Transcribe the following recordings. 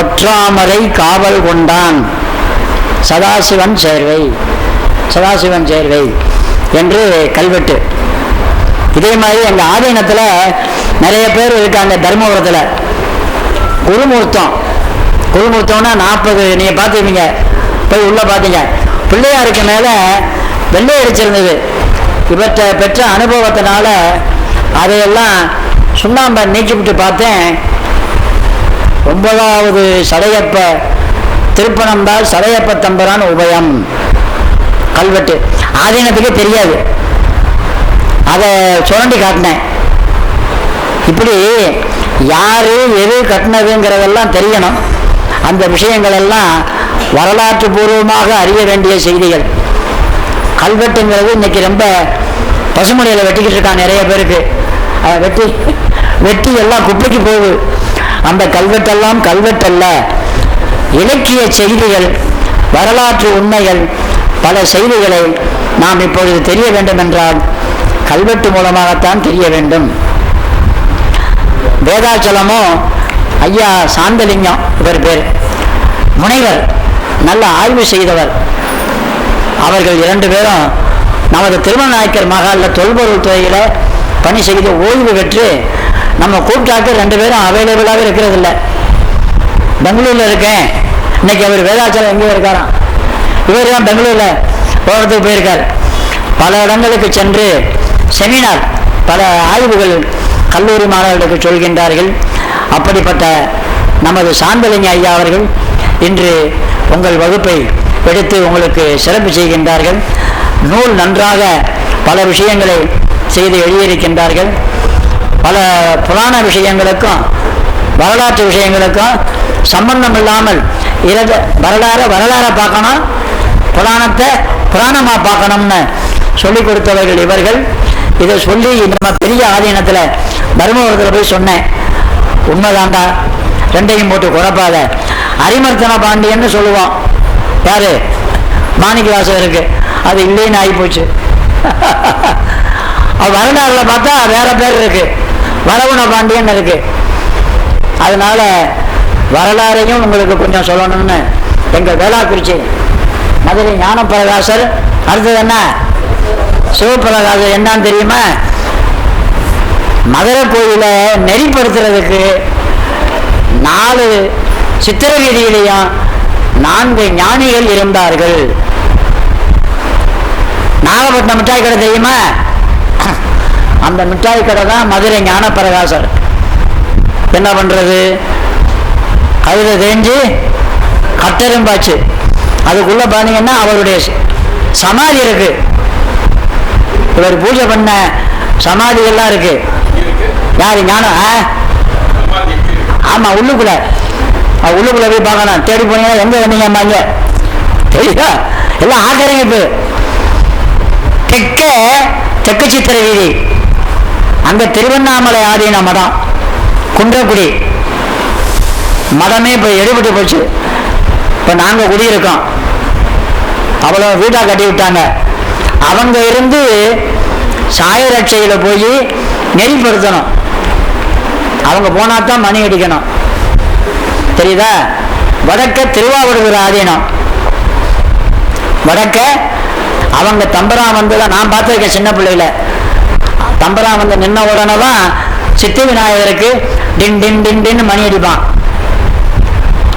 பொற்றாமரை காவல் கொண்டான். சதாசிவன் சேர்வை. சதாசிவன் சேர்வை என்று கல்வெட்டு. இதே மாதிரி எங்கள் ஆதீனத்தில் நிறைய பேர் இருக்காங்க தர்மபுரத்தில். குருமூர்த்தம். குருமூர்த்தம்னா நாற்பது நீங்கள் பார்த்துருப்பீங்க. போய் உள்ளே பார்த்தீங்க. பிள்ளையாருக்கு மேலே வெள்ளை அடிச்சிருந்தது இவற்றை பெற்ற அனுபவத்தினால அதையெல்லாம் சுண்ணாம்பை நீக்கிவிட்டு பார்த்தேன். ஒன்பதாவது சடையப்ப. திருப்பணம்பால் சடையப்ப தம்பரான் உபயம். கல்வெட்டு. ஆதீனத்துக்கே தெரியாது. அதை சுரண்டி காட்டினேன். இப்படி யாரு எது கட்டினதுங்கிறதெல்லாம் தெரியணும். அந்த விஷயங்கள் எல்லாம் வரலாற்று பூர்வமாக அறிய வேண்டிய செய்திகள். கல்வெட்டுங்கிறது இன்னைக்கு ரொம்ப பசுமொழியில் வெட்டிக்கிட்டு இருக்கான் நிறைய பேருக்கு. அதை வெட்டி வெட்டி எல்லாம் குப்பைக்கு போகுது. அந்த கல்வெட்டெல்லாம் கல்வெட்டல்ல. இலக்கிய செய்திகள் வரலாற்று உண்மைகள் பல செய்திகளை நாம் இப்பொழுது தெரிய வேண்டும் என்றால் கல்வெட்டு மூலமாகத்தான் தெரிய வேண்டும். வேதாச்சலமும் ஐயா சாந்தலிங்கம் இவர் பேர். முனைவர் நல்ல ஆய்வு செய்தவர். அவர்கள் இரண்டு பேரும் நமது திருமநாயக்கர் மகாலில் தொல்பொருள் துறையில் பணி செய்து ஓய்வு பெற்று நம்ம கூப்பிட்டாக்க ரெண்டு பேரும் அவைலபிளாக இருக்கிறது இல்லை பெங்களூர்ல இருக்கேன். இன்னைக்கு அவர் வேதாச்சலம் எங்கேயோ இருக்காராம். இவர் தான் பெங்களூர்ல போகிறதுக்கு போயிருக்கார். பல இடங்களுக்கு சென்று செமினார் பல ஆய்வுகள் கல்லூரி மாணவர்களுக்கு சொல்கின்றார்கள். அப்படிப்பட்ட நமது சாந்தலிங்க ஐயா அவர்கள் இன்று உங்கள் வகுப்பை எடுத்து உங்களுக்கு சிறப்பு செய்கின்றார்கள். நூல் நன்றாக பல விஷயங்களை செய்து எழுதியிருக்கின்றார்கள். பல புராண விஷயங்களுக்கும் வரலாற்று விஷயங்களுக்கும் சம்பந்தம் இல்லாமல் இறத வரலாறு வரலாறை பார்க்கணும் புராணத்தை புராணமாக பார்க்கணும்னு சொல்லி கொடுத்தவர்கள் இவர்கள். இதை சொல்லி நம்ம பெரிய ஆதீனத்தில் தர்மபுரத்தில் போய் சொன்னேன். உண்மைதான்டா ரெண்டையும் போட்டு குழப்பாத. அரிமர்த்தன பாண்டியன்னு சொல்லுவோம். யாரு? மாணிக்கவாசகருக்கு. அது இல்லைன்னு ஆகி போச்சு வரலாறுல பார்த்தா வேற பேர் இருக்கு. வரகுண பாண்டியன் இருக்கு. அதனால வரலாறையும் உங்களுக்கு கொஞ்சம் சொல்லணும்னு எங்க வேளாக்குறிச்சி மதுரை ஞானப்பிரகாசர் அடுத்தது என்ன? சிவபிரகாசர் என்னன்னு தெரியுமா? மதுரை கோயில நெறிப்படுத்துறதுக்கு நாலு சித்திரவீதியிலையும் நான்கு ஞானிகள் இருந்தார்கள். நாகப்பட்டினம் மிட்டாய் கடை தெரியுமா? அந்த மிட்டாய் கடை தான் மதுரை ஞானப்பிரகாசர். என்ன பண்ணுறது கழுதை தேஞ்சு கட்டெரும்பாச்சு. அதுக்குள்ள பார்த்தீங்கன்னா அவருடைய சமாதி இருக்கு. இவர் பூஜை பண்ண சமாதி எல்லாம் இருக்கு. யாரு? ஞானம் ஆ? ஆமா உள்ளுக்குள்ள. உள்ளுக்குள்ள போய் பார்க்கணும். தேடி போனீங்கன்னா எங்க வந்தீங்க அம்மாங்க தெரியுதா? எல்லாம் ஆக்கிரமிப்பு. தெற்க தெற்கு சித்திர வீதி. அங்க திருவண்ணாமலை ஆதீன மடம் குன்றக்குடி. மதமே இப்போ எடுபட்டு போச்சு. இப்போ நாங்க குடியிருக்கோம். அவ்வளோ வீடா கட்டி விட்டாங்க. அவங்க இருந்து சாயரட்சையில போய் நெறிப்படுத்தணும் அவங்க போனா தான் மணி அடிக்கணும். தெரியுதா? வடக்க திருவாவடுதுறை ஆதீனம். வடக்க அவங்க தம்பரா வந்து தான். நான் பார்த்துருக்கேன் சின்ன பிள்ளையில. தம்பரா வந்து நின்ன உடனே தான் சித்தி விநாயகருக்கு டின் டின் டின் டின்னு மணி அடிப்பான்.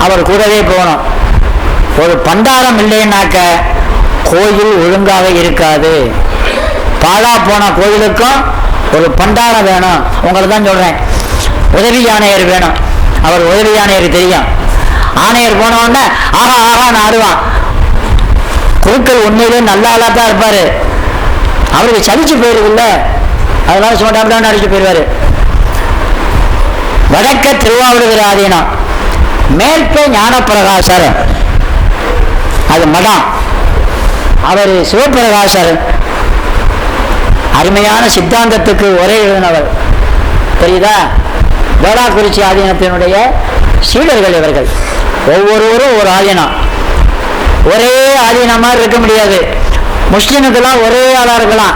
அவர் கூடவே போகணும் ஒரு பண்டாரம் இல்லைன்னாக்க கோயில் ஒழுங்காக இருக்காது. பாழா போன கோயிலுக்கும் ஒரு பண்டாரம் வேணும். உங்களை தான் சொல்றேன். உதவி ஆணையர் வேணும். அவர் உதவி ஆணையர் தெரியும். ஆணையர் போன உடனே ஆஹா ஆஹான்னு ஆடுவான். குருக்கள் உண்மையிலே நல்ல தான் இருப்பாரு. அவருக்கு சலிச்சு போயிருக்குல்ல. அதனால சும்மா அடிச்சு போயிருவாரு வடக்க திருவாவூர் ஆதீனம் மேற்க ஞானப்பிரகாசர். அது மடம் அவர் சிவபிரகாசர் அருமையான சித்தாந்தத்துக்கு ஒரே எழுதினவர். தெரியுதா? வேளாக்குறிச்சி ஆதீனத்தினுடைய சீடர்கள் இவர்கள். ஒவ்வொருவரும் ஒரு ஆதீனம் ஒரே ஆதீனமாக இருக்க முடியாது. முஸ்லீமுக்கெல்லாம் ஒரே ஆளாக இருக்கலாம்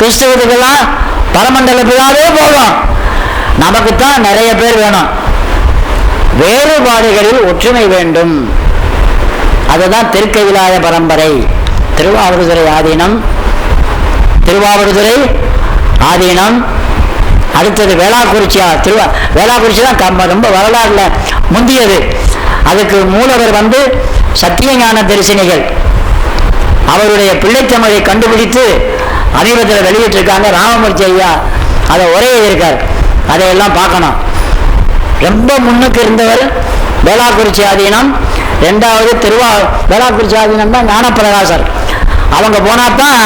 கிறிஸ்தவத்துக்கெல்லாம் பரமண்டலத்துக்காகவே போகும் நமக்கு தான் நிறைய பேர் வேணும். வேறுபாடுகளில் ஒற்றுமை வேண்டும். அதுதான் திருக்கையிலாய பரம்பரை. திருவாவடுதுறை ஆதீனம். திருவாவடுதுறை ஆதீனம். அடுத்தது வேளாக்குறிச்சியா? திருவா வேளாக்குறிச்சி தான் கம்ம- ரொம்ப வரலாறுல முந்தியது. அதுக்கு மூலவர் வந்து சத்தியஞான தரிசனிகள். அவருடைய பிள்ளைத்தமிழை கண்டுபிடித்து சமீபத்தில் வெளியிட்டிருக்காங்க. ராமமூர்த்தி ஐயா அதை ஒரே இருக்கார். அதையெல்லாம் பார்க்கணும். ரொம்ப முன்னுக்கு இருந்தவர் வேளாக்குறிச்சி ஆதீனம். ரெண்டாவது திருவா வேளாக்குறிச்சி ஆதீனம் தான் ஞானப்பிரகாசர். அவங்க போனால் தான்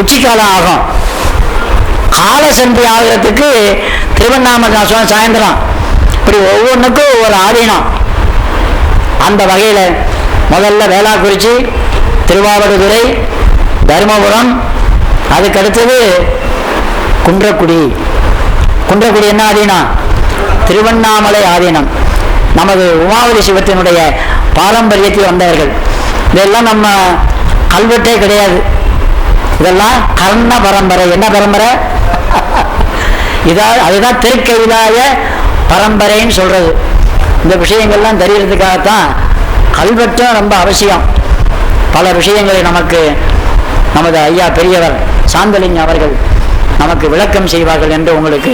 உச்சிக்காலம் ஆகும். காலசந்தி ஆகிறதுக்கு திருவண்ணாமலை சாயந்தரம். இப்படி ஒவ்வொன்றுக்கும் ஒரு ஆதீனம். அந்த வகையில் முதல்ல வேளாக்குறிச்சி திருவாவடுதுறை தருமபுரம் அதுக்கடுத்தது குன்றக்குடி. குன்றக்குடி என்ன ஆதீனம் திருவண்ணாமலை ஆதீனம். நமது உமாவதி சிவத்தினுடைய பாரம்பரியத்தில் வந்தவர்கள். இதெல்லாம் நம்ம கல்வெட்டே கிடையாது. இதெல்லாம் கர்ண பரம்பரை. என்ன பரம்பரை? இதா அதுதான் திருக்கையிலாய பரம்பரைன்னு சொல்றது. இந்த விஷயங்கள்லாம் தெரியறதுக்காகத்தான் கல்வெட்டும் ரொம்ப அவசியம். பல விஷயங்களை நமக்கு நமது ஐயா பெரியவர் சாந்தலிங்க அவர்கள் நமக்கு விளக்கம் செய்வார்கள் என்று உங்களுக்கு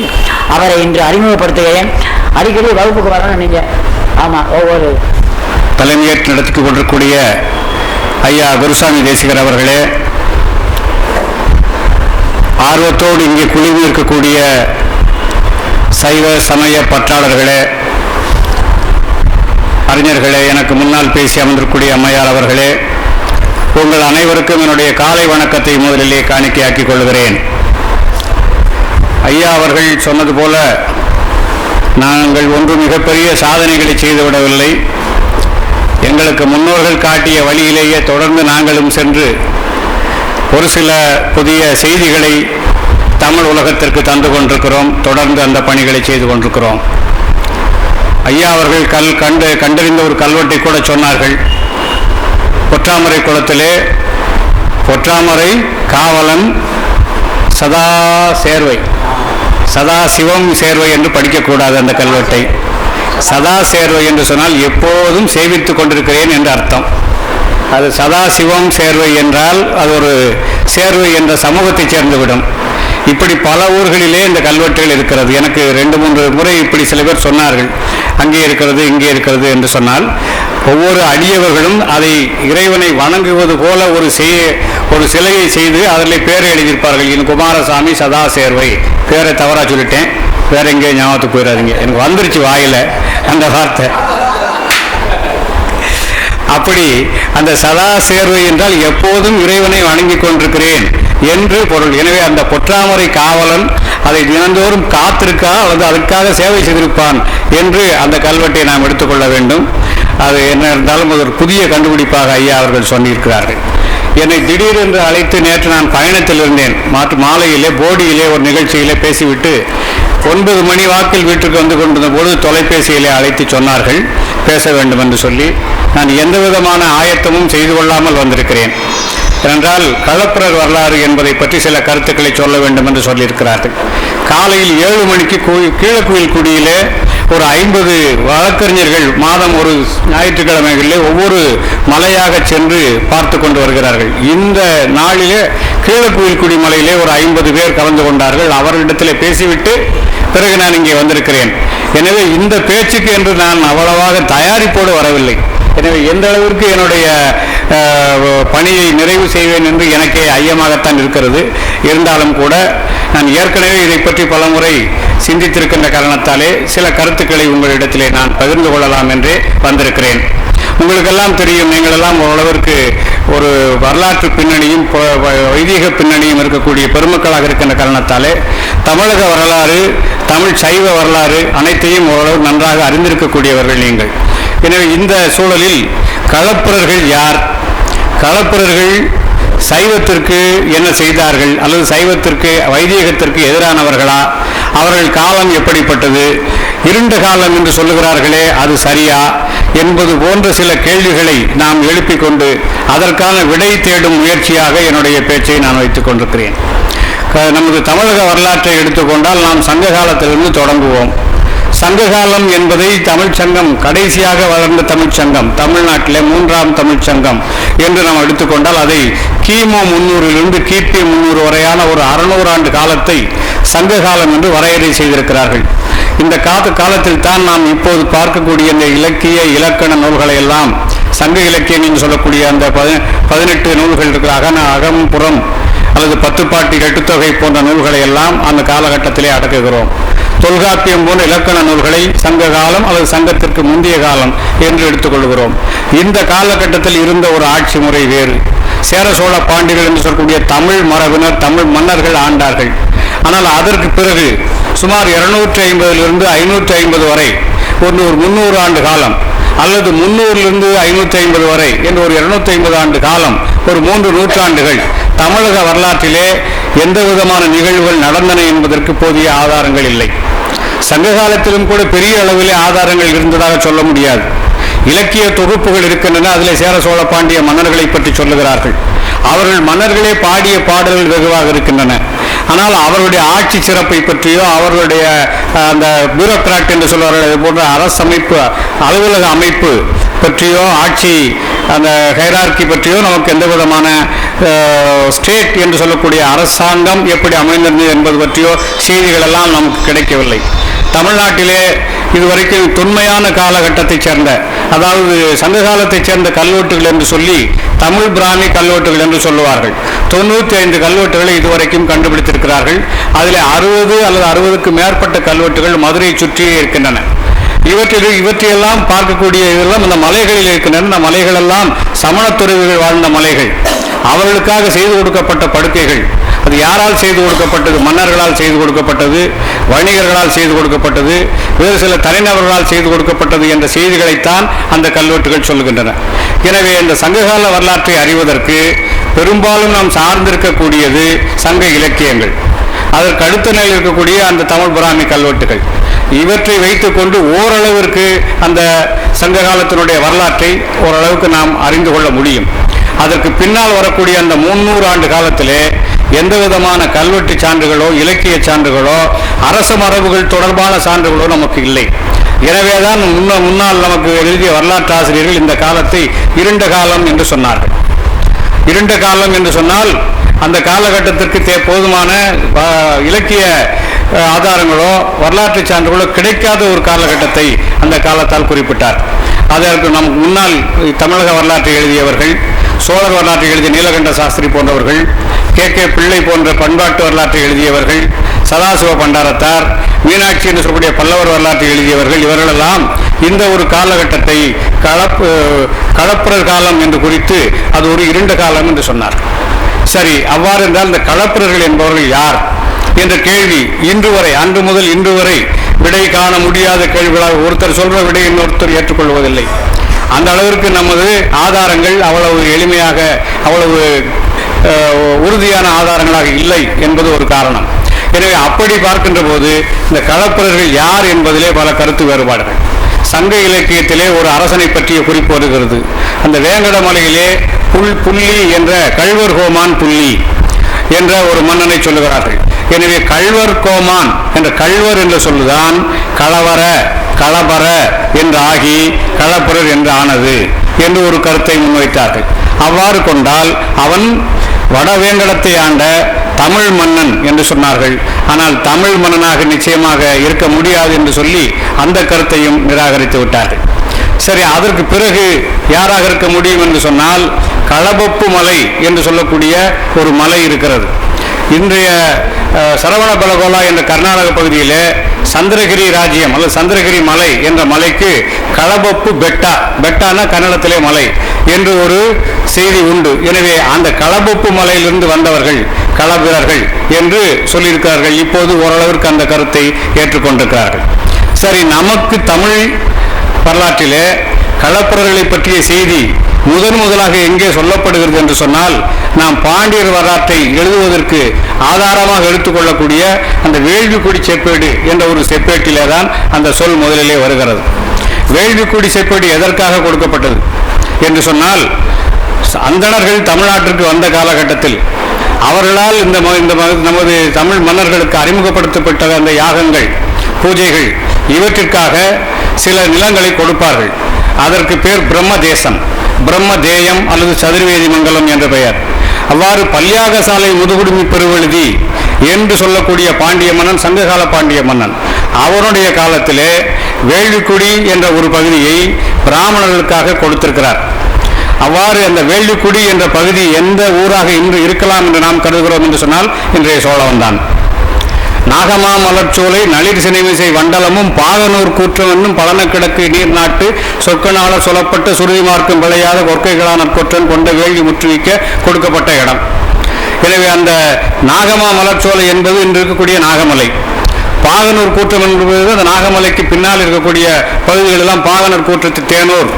அவரை இன்று அறிமுகப்படுத்துகிறேன். அடிக்கடி வகுப்புக்கு வரணும் நீங்க. ஆமா ஒவ்வொரு தலைமையேற்று நடத்தி கொண்டிருக்கூடிய ஐயா குருசாமி தேசிகர் அவர்களே ஆர்வத்தோடு இங்கே குழுமி இருக்கக்கூடிய சைவ சமய பற்றாளர்களே அறிஞர்களே எனக்கு முன்னால் பேசி அமர்ந்திருக்கக்கூடிய அம்மையார் அவர்களே உங்கள் அனைவருக்கும் என்னுடைய காலை வணக்கத்தை முதலிலே காணிக்கையாக்கிக் கொள்கிறேன். ஐயா அவர்கள் சொன்னது போல நாங்கள் ஒன்று மிகப்பெரிய சாதனைகளை செய்துவிடவில்லை. எங்களுக்கு முன்னோர்கள் காட்டிய வழியிலேயே தொடர்ந்து நாங்களும் சென்று ஒரு சில புதிய செய்திகளை தமிழ் உலகத்திற்கு தந்து கொண்டிருக்கிறோம். தொடர்ந்து அந்த பணிகளை செய்து கொண்டிருக்கிறோம். ஐயா அவர்கள் கல் கண்டு கண்டறிந்த ஒரு கல்வெட்டை கூட சொன்னார்கள். பொற்றாமரை குளத்திலே பொற்றாமரை காவலன் சதா சேர்வை சதா சிவம் சேர்வை என்று படிக்கக்கூடாது அந்த கல்வெட்டை. சதா சேர்வை என்று சொன்னால் எப்போதும் சேவித்துக் கொண்டிருக்கிறேன் என்று அர்த்தம். அது சதா சிவம் சேர்வை என்றால் அது ஒரு சேர்வை என்ற சமூகத்தைச் சேர்ந்துவிடும். இப்படி பல ஊர்களிலே இந்த கல்வெட்டுகள் இருக்கிறது. எனக்கு ரெண்டு மூன்று முறை இப்படி சில பேர் சொன்னார்கள். அங்கே இருக்கிறது இங்கே இருக்கிறது என்று சொன்னால் ஒவ்வொரு அடியவர்களும் அதை இறைவனை வணங்குவது போல ஒரு செய்ய ஒரு சிலையை செய்து அதில் பேரை எழுதியிருப்பார்கள். என் குமாரசாமி சதா சேர்வை பேரை தவறாக சொல்லிட்டேன். வேற எங்கேயும் ஞாபகத்துக்கு போயிடாதீங்க. எனக்கு வந்துருச்சு வாயில் அந்த வார்த்தை. அப்படி அந்த சதா சேர்வை என்றால் எப்போதும் இறைவனை வணங்கி கொண்டிருக்கிறேன் என்று பொருள். எனவே அந்த பொற்றாமரை காவலன் அதை தினந்தோறும் காத்திருக்கா அல்லது அதற்காக சேவை செய்திருப்பான் என்று அந்த கல்வெட்டை நாம் எடுத்துக்கொள்ள வேண்டும். அது என்ன இருந்தாலும் ஒரு புதிய கண்டுபிடிப்பாக ஐயா அவர்கள் சொல்லியிருக்கிறார்கள். என்னை திடீரென்று அழைத்து நேற்று நான் பயணத்தில் இருந்தேன். மாற்று மாலையிலே போடியிலே ஒரு நிகழ்ச்சியிலே பேசிவிட்டு ஒன்பது மணி வாக்கில் வீட்டுக்கு வந்து கொண்டிருந்த பொழுது தொலைபேசியிலே அழைத்து சொன்னார்கள். பேச வேண்டும் என்று சொல்லி நான் எந்த விதமான ஆயத்தமும் செய்து கொள்ளாமல் வந்திருக்கிறேன். ஏனென்றால் களப்பிரர் வரலாறு என்பதை பற்றி சில கருத்துக்களை சொல்ல வேண்டும் என்று சொல்லியிருக்கிறார்கள். காலையில் ஏழு மணிக்கு கீழக்குயில் குடியிலே ஒரு ஐம்பது வழக்கறிஞர்கள் மாதம் ஒரு ஞாயிற்றுக்கிழமைகளிலே ஒவ்வொரு மலையாக சென்று பார்த்து கொண்டு வருகிறார்கள். இந்த நாளிலே கீழக்குயில்குடி மலையிலே ஒரு ஐம்பது பேர் கலந்து கொண்டார்கள். அவர்களிடத்தில் பேசிவிட்டு பிறகு நான் இங்கே வந்திருக்கிறேன். எனவே இந்த பேச்சுக்கு என்று நான் அவ்வளவாக தயாரிப்போடு வரவில்லை. எனவே எந்த அளவிற்கு என்னுடைய பணியை நிறைவு செய்வேன் என்று எனக்கே ஐயமாகத்தான் இருக்கிறது. இருந்தாலும் கூட நான் ஏற்கனவே இதை பற்றி பலமுறை சிந்தித்திருக்கின்ற காரணத்தாலே சில கருத்துக்களை உங்களிடத்திலே நான் பகிர்ந்து கொள்ளலாம் என்றே வந்திருக்கிறேன். உங்களுக்கெல்லாம் தெரியும் நீங்களெல்லாம் ஓரளவிற்கு ஒரு வரலாற்று பின்னணியும் வ- வைதீக பின்னணியும் இருக்கக்கூடிய பெருமக்களாக இருக்கின்ற காரணத்தாலே தமிழக வரலாறு தமிழ் சைவ வரலாறு அனைத்தையும் ஓரளவு நன்றாக அறிந்திருக்கக்கூடியவர்கள் நீங்கள். எனவே இந்த சூழலில் களப்பிரர்கள் யார்? களப்பிரர்கள் சைவத்திற்கு என்ன செய்தார்கள்? அல்லது சைவத்திற்கு வைதீகத்திற்கு எதிரானவர்களா? அவர்கள் காலம் எப்படிப்பட்டது? இருண்ட காலம் என்று சொல்லுகிறார்களே அது சரியா? என்பது போன்ற சில கேள்விகளை நாம் எழுப்பிக் கொண்டு அதற்கான விடை தேடும் முயற்சியாக என்னுடைய பேச்சை நான் வைத்துக் கொண்டிருக்கிறேன். க- நமது தமிழக வரலாற்றை எடுத்துக்கொண்டால் நாம் சங்க காலத்திலிருந்து தொடங்குவோம். சங்ககாலம் என்பதை தமிழ்ச்சங்கம் கடைசியாக வளர்ந்த தமிழ்ச்சங்கம் தமிழ்நாட்டிலே மூன்றாம் தமிழ்ச்சங்கம் என்று நாம் எடுத்துக்கொண்டால் அதை கிமு முன்னூறிலிருந்து கிபி முன்னூறு வரையான ஒரு அறுநூறு ஆண்டு காலத்தை சங்ககாலம் என்று வரையறை செய்திருக்கிறார்கள். இந்த காத்து காலத்தில் தான் நாம் இப்போது பார்க்கக்கூடிய இந்த இலக்கிய இலக்கண நூல்களை எல்லாம் சங்க இலக்கியம் என்று சொல்லக்கூடிய அந்த பதி- பதினெட்டு நூல்கள் இருக்கிற அகன அகம் புறம் அல்லது பத்துப்பாட்டி எட்டுத்தொகை போன்ற நூல்களை எல்லாம் அந்த காலகட்டத்திலே அடக்குகிறோம். தொல்காப்பியம் போன்ற இலக்கண நூல்களை சங்க காலம் அல்லது சங்கத்திற்கு முந்தைய காலம் என்று எடுத்துக்கொள்கிறோம். இந்த காலகட்டத்தில் இருந்த ஒரு ஆட்சி முறை வேறு. சேர சோழ பாண்டியர்கள் என்று சொல்லக்கூடிய தமிழ் மரபினர் தமிழ் மன்னர்கள் ஆண்டார்கள். ஆனால் அதற்கு பிறகு சுமார் இருநூற்றி ஐம்பதிலிருந்து ஐநூற்றி ஐம்பது வரை ஒரு ஒரு முந்நூறு ஆண்டு காலம் அல்லது முன்னூறிலிருந்து ஐநூற்றி ஐம்பது வரை என்று ஒரு இருநூத்தி ஐம்பது ஆண்டு காலம் ஒரு மூன்று நூற்றாண்டுகள் தமிழக வரலாற்றிலே எந்த விதமான நிகழ்வுகள் நடந்தன என்பதற்கு போதிய ஆதாரங்கள் இல்லை. சங்க காலத்திலும் கூட பெரிய அளவிலே ஆதாரங்கள் இருந்ததாக சொல்ல முடியாது. இலக்கிய தொகுப்புகள் இருக்கின்றன அதில் சேர சோழ பாண்டிய மன்னர்களை பற்றி சொல்லுகிறார்கள். அவர்கள் மன்னர்களே பாடிய பாடல்கள் வெகுவாக இருக்கின்றன. ஆனால் அவருடைய ஆட்சி சிறப்பை பற்றியோ அவர்களுடைய அந்த பியூரோக்ராட் என்று சொல்வார்கள் இது போன்ற அரசமைப்பு அலுவலக அமைப்பு பற்றியோ ஆட்சி அந்த ஹைரார்கி பற்றியோ நமக்கு எந்த விதமான ஸ்டேட் என்று சொல்லக்கூடிய அரசாங்கம் எப்படி அமைந்திருந்தது என்பது பற்றியோ செய்திகளெல்லாம் நமக்கு கிடைக்கவில்லை. தமிழ்நாட்டிலே இதுவரைக்கும் தொன்மையான காலகட்டத்தைச் சேர்ந்த அதாவது சங்க காலத்தைச் சேர்ந்த கல்வெட்டுகள் என்று சொல்லி தமிழ் பிராமி கல்வெட்டுகள் என்று சொல்லுவார்கள். தொண்ணூற்றி ஐந்து கல்வெட்டுகளை இதுவரைக்கும் கண்டுபிடித்திருக்கிறார்கள். அதில் அறுபது அல்லது அறுபதுக்கு மேற்பட்ட கல்வெட்டுகள் மதுரையை சுற்றியே இருக்கின்றன. இவற்றில் இவற்றையெல்லாம் பார்க்கக்கூடிய இதெல்லாம் இந்த மலைகளில் இருக்கின்றன. மலைகளெல்லாம் மலைகள் எல்லாம் சமணத்துறவிகள் வாழ்ந்த மலைகள். அவர்களுக்காக செய்து கொடுக்கப்பட்ட படுக்கைகள். அது யாரால் செய்து கொடுக்கப்பட்டது? மன்னர்களால் செய்து கொடுக்கப்பட்டது? வணிகர்களால் செய்து கொடுக்கப்பட்டது? வேறு சில தனிநபர்களால் செய்து கொடுக்கப்பட்டது என்ற செய்திகளைத்தான் அந்த கல்வெட்டுகள் சொல்லுகின்றன எனவே இந்த சங்ககால வரலாற்றை அறிவதற்கு பெரும்பாலும் நாம் சார்ந்திருக்கக்கூடியது சங்க இலக்கியங்கள். அதற்கு அடுத்த நிலையில் இருக்கக்கூடிய அந்த தமிழ் பிராமி கல்வெட்டுகள். இவற்றை வைத்துக்கொண்டு ஓரளவிற்கு அந்த சங்க காலத்தினுடைய வரலாற்றை ஓரளவுக்கு நாம் அறிந்து கொள்ள முடியும். அதற்கு பின்னால் வரக்கூடிய அந்த முன்னூறு ஆண்டு காலத்திலே எந்த விதமான கல்வெட்டு சான்றுகளோ இலக்கிய சான்றுகளோ அரச மரபுகள் தொடர்பான சான்றுகளோ நமக்கு இல்லை. எனவேதான் முன்ன முன்னால் நமக்கு எழுதிய வரலாற்று ஆசிரியர்கள் இந்த காலத்தை இருண்ட காலம் என்று சொன்னார்கள். இருண்ட காலம் என்று சொன்னால் அந்த காலகட்டத்திற்கு தே போதுமான இலக்கிய ஆதாரங்களோ வரலாற்று சான்றுகளோ கிடைக்காத ஒரு காலகட்டத்தை அந்த காலத்தால் குறிப்பிட்டார். அதற்கு நமக்கு முன்னால் தமிழக வரலாற்றை எழுதியவர்கள் சோழர் வரலாற்றை எழுதிய நீலகண்ட சாஸ்திரி போன்றவர்கள் கே. கே. பிள்ளை போன்ற பண்பாட்டு வரலாற்றை எழுதியவர்கள் சதாசிவ பண்டாரத்தார் மீனாட்சி என்று சொல்லக்கூடிய பல்லவர் வரலாற்றை எழுதியவர்கள் இவர்களெல்லாம் இந்த ஒரு காலகட்டத்தை கலப்பு கலப்புரர் காலம் என்று குறித்து அது ஒரு இருண்ட காலம் என்று சொன்னார். சரி அவ்வாறு இருந்தால் இந்த கலப்புரர்கள் என்பவர்கள் யார்? என்ற கேள்வி இன்று வரை அன்று முதல் இன்று வரை விடை காண முடியாத கேள்விகளாக ஒருத்தர் சொல்ற விடை இன்னொருத்தர் ஏற்றுக்கொள்வதில்லை. அந்த அளவிற்கு நமது ஆதாரங்கள் அவ்வளவு எளிமையாக அவ்வளவு உறுதியான ஆதாரங்களாக இல்லை என்பது ஒரு காரணம். எனவே அப்படி பார்க்கின்ற போது இந்த களப்பிரர்கள் யார் என்பதிலே பல கருத்து வேறுபாடுகள். சங்க இலக்கியத்திலே ஒரு அரசனை பற்றிய குறிப்பு வருகிறது. அந்த வேங்கடமலையிலே புல் புள்ளி என்ற கழ்வர் ஹோமான் புள்ளி என்ற ஒரு மன்னனை சொல்லுகிறார்கள். எனவே கழ்வர் கோமான் என்ற கழ்வர் என்ற சொல்லுதான் கலவர கலபர என்று ஆகி களப்புரர் என்று ஆனது என்று ஒரு கருத்தை முன்வைத்தார்கள். அவ்வாறு கொண்டால் அவன் வடவேங்கடத்தை ஆண்ட தமிழ் மன்னன் என்று சொன்னார்கள். ஆனால் தமிழ் மன்னனாக நிச்சயமாக இருக்க முடியாது என்று சொல்லி அந்த கருத்தையும் நிராகரித்து விட்டார்கள். சரி அதற்கு பிறகு யாராக இருக்க முடியும் என்று சொன்னால் களபப்பு மலை என்று சொல்லக்கூடிய ஒரு மலை இருக்கிறது. இன்றைய சரவண பலகோலா என்ற கர்நாடக பகுதியில் சந்திரகிரி ராஜ்யம் அல்லது சந்திரகிரி மலை என்ற மலைக்கு களபப்பு பெட்டா பெட்டானா கன்னடத்திலே மலை என்று ஒரு செய்தி உண்டு. எனவே அந்த களபப்பு மலையிலிருந்து வந்தவர்கள் களவீரர்கள் என்று சொல்லியிருக்கிறார்கள். இப்போது ஓரளவிற்கு அந்த கருத்தை ஏற்றுக்கொண்டிருக்கிறார்கள். சரி நமக்கு தமிழ் வரலாற்றிலே களப்பிரர்களை பற்றிய செய்தி முதன் முதலாக எங்கே சொல்லப்படுகிறது என்று சொன்னால் நாம் பாண்டியர் வரலாற்றை எழுதுவதற்கு ஆதாரமாக எடுத்துக்கொள்ளக்கூடிய அந்த வேள்விக்குடி செப்பேடு என்ற ஒரு செப்பேட்டிலே தான் அந்த சொல் முதலிலே வருகிறது. வேள்விக்குடி செப்பேடு எதற்காக கொடுக்கப்பட்டது? என்று சொன்னால் அந்தணர்கள் தமிழ்நாட்டிற்கு வந்த காலகட்டத்தில் அவர்களால் இந்த இந்த ம- நமது தமிழ் மன்னர்களுக்கு அறிமுகப்படுத்தப்பட்ட அந்த யாகங்கள் பூஜைகள் இவற்றிற்காக சில நிலங்களை கொடுப்பார்கள். அதற்கு பேர் பிரம்ம தேசம் பிரம்ம தேயம் அல்லது சதுர்வேதி மங்கலம் என்ற பெயர். அவ்வாறு பல்யாக சாலை முதுகுடுமி பெருவெழுதி என்று சொல்லக்கூடிய பாண்டிய மன்னன் சங்ககால பாண்டிய மன்னன். அவருடைய காலத்திலே வேள்விக்குடி என்ற ஒரு பகுதியை பிராமணர்களுக்காக கொடுத்திருக்கிறார். அவ்வாறு அந்த வேள்விக்குடி என்ற பகுதி எந்த ஊராக இன்று இருக்கலாம் என்று நாம் கருதுகிறோம் என்று சொன்னால் இன்றைய சோழவன்தான். நாகமா மலர்ச்சோலை நளிர் சினைமிசை வண்டலமும் பாகனூர் கூற்றம் என்னும் பலன நீர் நாட்டு சொற்கனால சொல்லப்பட்டு சுருதி மார்க்கும் விளையாத கொற்கைகளான கொற்றன் கொண்ட வேள்வி முற்றுவிக்க கொடுக்கப்பட்ட இடம். எனவே அந்த நாகமா மலர்ச்சோலை என்பது இன்று இருக்கக்கூடிய நாகமலை. பாகனூர் கூற்றம் என்பது அந்த நாகமலைக்கு பின்னால் இருக்கக்கூடிய பகுதிகளெல்லாம் பாகனூர் கூற்றத்து தேனூர்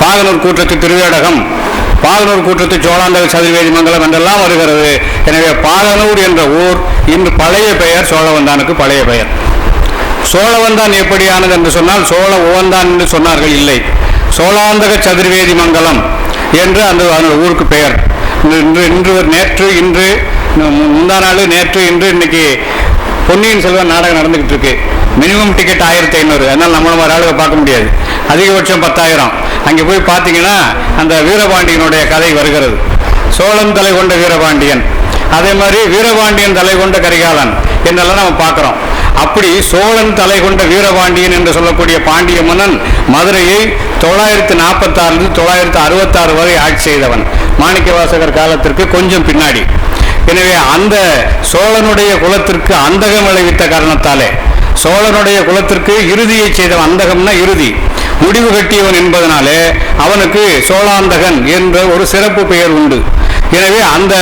பாகனூர் கூற்றத்து திருவேடகம் பாகனூர் கூட்டத்து சோழாந்தக சதுர்வேதி மங்கலம் என்றெல்லாம் வருகிறது. எனவே பாகனூர் என்ற ஊர் இன்று பழைய பெயர் சோழவந்தானுக்கு பழைய பெயர். சோழவந்தான் எப்படியானது என்று சொன்னால் சோழ உவந்தான் என்று சொன்னார்கள் இல்லை. சோழாந்தக சதுர்வேதி மங்கலம் என்று அந்த அந்த ஊருக்கு பெயர். இன்று இன்று நேற்று இன்று முந்தா நாள் நேற்று இன்று இன்னைக்கு பொன்னியின் செல்வன் நாடகம் நடந்துகிட்டு இருக்கு. மினிமம் டிக்கெட் ஆயிரத்தி ஐநூறு. அதனால் நம்மள மாதிரி ஆளுக பார்க்க முடியாது. அதிகபட்சம் பத்தாயிரம். அங்கே போய் பார்த்தீங்கன்னா அந்த வீரபாண்டியனுடைய கதை வருகிறது. சோழன் தலை கொண்ட வீரபாண்டியன். அதே மாதிரி வீரபாண்டியன் தலை கொண்ட கரிகாலன் என்னெல்லாம் நம்ம பார்க்குறோம். அப்படி சோழன் தலை கொண்ட வீரபாண்டியன் என்று சொல்லக்கூடிய பாண்டிய மன்னன் மதுரையை தொள்ளாயிரத்தி நாற்பத்தாறுலேருந்து தொள்ளாயிரத்தி அறுபத்தாறு வரை ஆட்சி செய்தவன். மாணிக்கவாசகர் காலத்திற்கு கொஞ்சம் பின்னாடி. எனவே அந்த சோழனுடைய குலத்திற்கு அந்தகம் விளைவித்த காரணத்தாலே சோழனுடைய குலத்திற்கு இறுதியை செய்தவன் அந்தகம்னா இறுதி. முடிவு கட்டியவன் என்பதனாலே அவனுக்கு சோழாந்தகன் என்ற ஒரு சிறப்பு பெயர் உண்டு. எனவே அந்த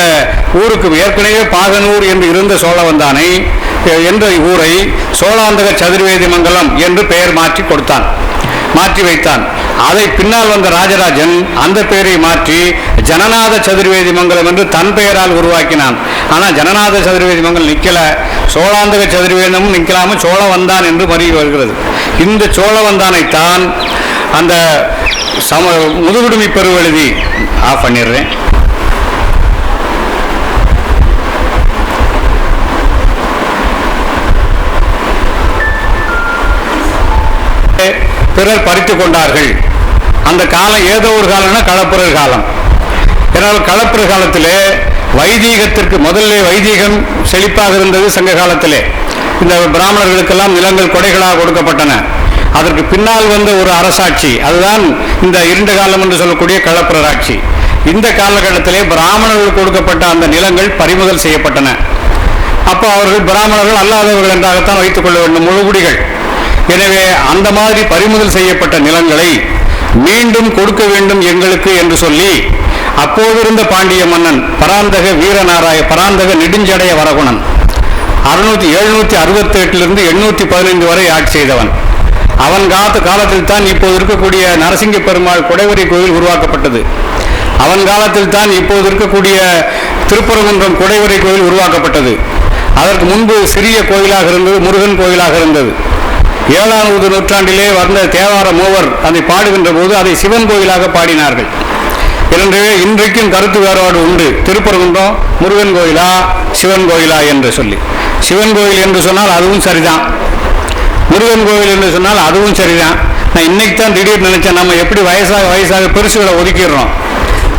ஊருக்கு ஏற்கனவே பாகனூர் என்று இருந்த சோழவந்தானை என்ற ஊரை சோழாந்தக சதுர்வேதி மங்கலம் என்று பெயர் மாற்றி கொடுத்தான் மாற்றி வைத்தான். அதை பின்னால் வந்த ராஜராஜன் அந்த பெயரை மாற்றி ஜனநாத சதுர்வேதி மங்கலம் என்று தன் பெயரால் உருவாக்கினான். ஆனால் ஜனநாத சதுர்வேதி மங்கலம் நிற்கல சோழாந்தக சதுர்வேதமும் சோழ வந்தான் என்று மறி வருகிறது. இந்த சோழவந்தானைத்தான் அந்த சம முதுகுடுமி பெருவெழுதி ஆஃப் பண்ணிடுறேன். பிறர் பறித்துக் கொண்டார்கள். அந்த காலம் ஏதோ ஒரு காலம்னா களப்பிரர் காலம். ஏன்னால் களப்பிரர் காலத்திலே வைதீகத்திற்கு முதல்ல வைதீகம் செழிப்பாக இருந்தது சங்க காலத்திலே. இந்த பிராமணர்களுக்கெல்லாம் நிலங்கள் கொடைகளாக கொடுக்கப்பட்டன. அதற்கு பின்னால் வந்த ஒரு அரசாட்சி அதுதான் இந்த இருண்ட காலம் என்று சொல்லக்கூடிய களப்பிரராட்சி. இந்த காலகட்டத்திலே பிராமணர்களுக்கு கொடுக்கப்பட்ட அந்த நிலங்கள் பறிமுதல் செய்யப்பட்டன. அப்போ அவர்கள் பிராமணர்கள் அல்லாதவர்கள் என்றாகத்தான் வைத்துக் கொள்ள வேண்டும் முழுகுடிகள் எனவே அந்த மாதிரி பறிமுதல் செய்யப்பட்ட நிலங்களை மீண்டும் கொடுக்க வேண்டும் எங்களுக்கு என்று சொல்லி அப்போது இருந்த பாண்டிய மன்னன் பராந்தக வீரநாராய பராந்தக நெடுஞ்சடைய வரகுணன் அறுநூத்தி எழுநூத்தி அறுபத்தி எட்டிலிருந்து எண்ணூத்தி பதினைந்து வரை ஆட்சி செய்தவன். அவன் காலத்து காலத்தில் தான் இப்போது இருக்கக்கூடிய நரசிங்க பெருமாள் குடைவரை கோயில் உருவாக்கப்பட்டது. அவன் காலத்தில் தான் இப்போது இருக்கக்கூடிய திருப்பரங்குன்றம் குடைவரை கோயில் உருவாக்கப்பட்டது. அதற்கு முன்பு சிறிய கோயிலாக இருந்தது முருகன் கோயிலாக இருந்தது. ஏழாவது நூற்றாண்டிலே வந்த தேவார மூவர் அதை பாடுகின்ற போது அதை சிவன் கோயிலாக பாடினார்கள். எனவே இன்றைக்கும் கருத்து வேறுபாடு உண்டு. திருப்பரங்குன்றம் முருகன் கோயிலா சிவன் கோயிலா என்று சொல்லி. சிவன் கோயில் என்று சொன்னால் அதுவும் சரிதான். முருகன் கோவில் என்று சொன்னால் அதுவும் சரிதான். நான் இன்னைக்கு தான் திடீர்னு நினைச்சேன் நம்ம எப்படி வயசாக வயசாக பெருசுகளை ஒதுக்கிடுறோம்.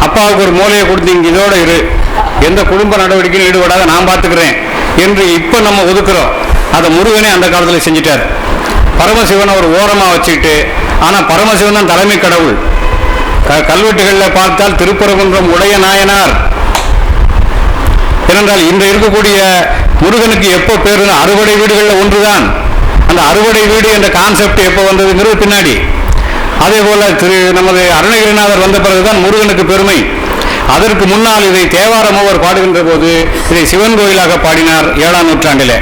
அப்பாவுக்கு ஒரு மூலையை கொடுத்து இங்கே இதோட இரு. எந்த குடும்ப நடவடிக்கையும் ஈடுபடாத நான் பார்த்துக்கிறேன் என்று இப்போ நம்ம ஒதுக்குறோம். அதை முருகனே அந்த காலத்தில் செஞ்சிட்டார். பரமசிவனை ஒரு ஓரமாக வச்சுக்கிட்டு ஆனால் பரமசிவன் தான் தலைமை கடவுள். க கல்வெட்டுகளில் பார்த்தால் திருப்பரங்குன்றம் உடைய நாயனார். ஏனென்றால் இன்று இருக்கக்கூடிய முருகனுக்கு எப்போ பேரு அறுவடை வீடுகளில் ஒன்றுதான். அந்த அறுவடை வீடு என்ற கான்செப்ட் எப்போ வந்ததுங்கிறது பின்னாடி. அதே போல திரு நமது அருணகிரிநாதர் வந்த பிறகுதான் முருகனுக்கு பெருமை. அதற்கு முன்னால் இதை தேவார மூவர் பாடுகின்ற போது இதை சிவன் கோயிலாக பாடினார் ஏழாம் நூற்றாண்டில்.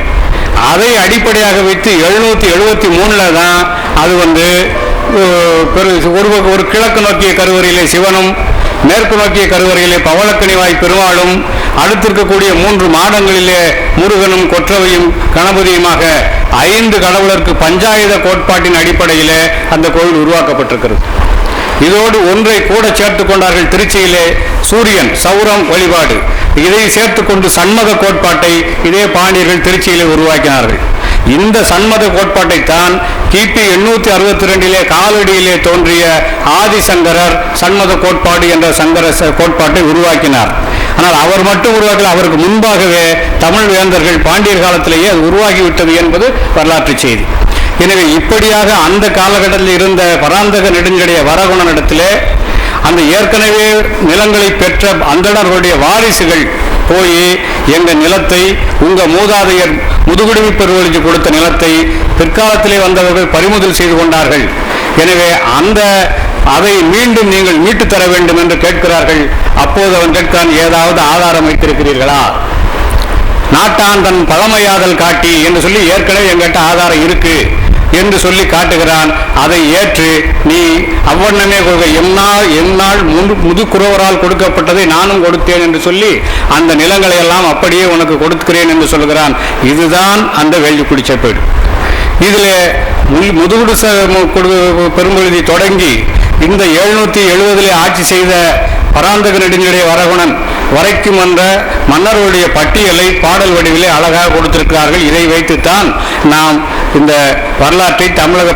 அதை அடிப்படையாக வைத்து எழுநூத்தி எழுபத்தி மூணுல தான் அது வந்து பெரு ஒரு ஒரு கிழக்கு நோக்கிய கருவறையிலே சிவனும் மேற்கு நோக்கிய கருவறையிலே பவளக்கணிவாய் பெருமாளும் அடுத்திருக்கக்கூடிய மூன்று மாதங்களிலே முருகனும் கொற்றவையும் கணபதியுமாக ஐந்து கடவுளருக்கு பஞ்சாயுத கோட்பாட்டின் அடிப்படையிலே அந்த கோயில் உருவாக்கப்பட்டிருக்கிறது. இதோடு ஒன்றை கூட சேர்த்து கொண்டார்கள் திருச்சியிலே சூரியன் சௌரம் வழிபாடு. இதை சேர்த்து கொண்டு சண்மக கோட்பாட்டை இதே பாண்டியர்கள் திருச்சியிலே உருவாக்கினார்கள். இந்த சண்மத கோட்பாட்டை தான் கிபி எண்ணூத்தி அறுபத்தி ரெண்டிலே காலடியிலே தோன்றிய ஆதிசங்கரர் சண்மத கோட்பாடு என்ற சங்கர கோட்பாட்டை உருவாக்கினார். ஆனால் அவர் மட்டும் உருவாக்கல அவருக்கு முன்பாகவே தமிழ் வேந்தர்கள் பாண்டியர் காலத்திலேயே அது உருவாகிவிட்டது என்பது வரலாற்று செய்தி. எனவே இப்படியாக அந்த காலகட்டத்தில் இருந்த பராந்தக நெடுஞ்சடைய வரகுணனிடத்திலே அந்த ஏற்கனவே நிலங்களை பெற்ற அந்தணர்களுடைய வாரிசுகள் போய் எங்கள் நிலத்தை உங்கள் மூதாதையர் முதுகுடுமி பெருவழிக்கு கொடுத்த நிலத்தை பிற்காலத்திலே வந்தவர்கள் பறிமுதல் செய்து கொண்டார்கள். எனவே அந்த அதை மீண்டும் நீங்கள் மீட்டு தர வேண்டும் என்று கேட்கிறார்கள். அப்போது அவன் கேட்கிறான் ஏதாவது ஆதாரம் வைத்திருக்கிறீர்களா? நாட்டான் தன் பழமையாதல் காட்டி என்று சொல்லி ஏற்கனவே எங்கிட்ட ஆதாரம் இருக்கு என்று சொல்லி காட்டுகிறான். அதை ஏற்று நீ அவ்வண்ணமே கொடுக்க என்னால் என்னால் முது முதுக்குறவரால் கொடுக்கப்பட்டதை நானும் கொடுத்தேன் என்று சொல்லி அந்த நிலங்களை எல்லாம் அப்படியே உனக்கு கொடுக்கிறேன் என்று சொல்கிறான். இதுதான் அந்த வேள்விக்குடி செப்பேடு இதில் முதுகுடு பெரும்பொழுதி தொடங்கி இந்த எழுநூத்தி எழுபதிலே ஆட்சி செய்த பராந்தக நெடுஞ்சடைய வரகுணன் வரைக்கும் வந்த மன்னர்களுடைய பட்டியலை பாடல் வடிவிலே அழகாக கொடுத்திருக்கிறார்கள். இதை வைத்துத்தான் நாம் இந்த வரலாற்றை தமிழக